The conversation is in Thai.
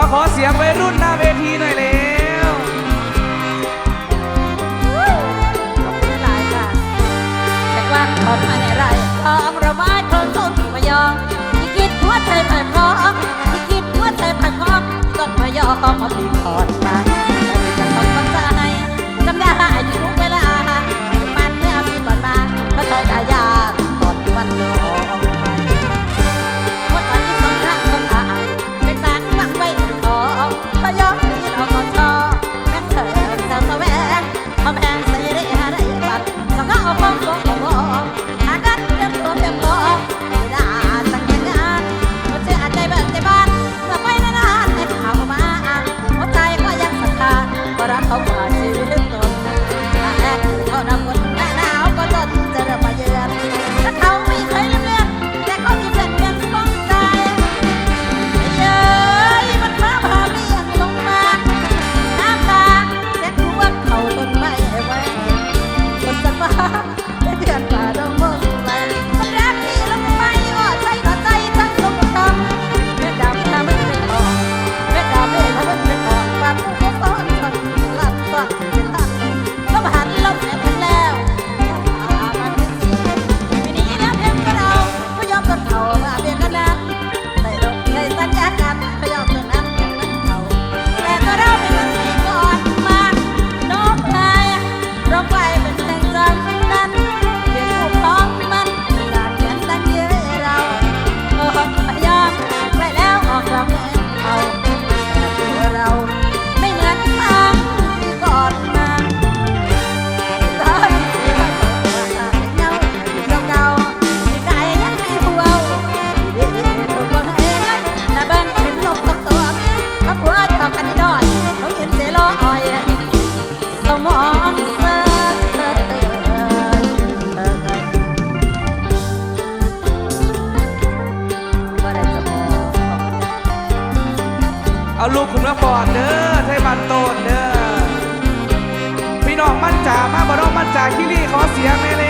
เอขอเสียงไปรุ่นหน้าเวทีหน่อยเร็วขอบคุณหลายค่ะแต่ว่าขอมาในไรทองระบายคนต้นมะยองที่คิดว่าใจไปพร้อมที่คิดว่าใจไปพร้อมต้นมะยองมาตีขอดไป รักเขาไป เอาลูกคุณมาบอดเด้อไทยบ้านโตนเด้อพี่น้องมั่นใจ่ามาบ่น้องมั่นใจ่าคิรีขอเสียงแน่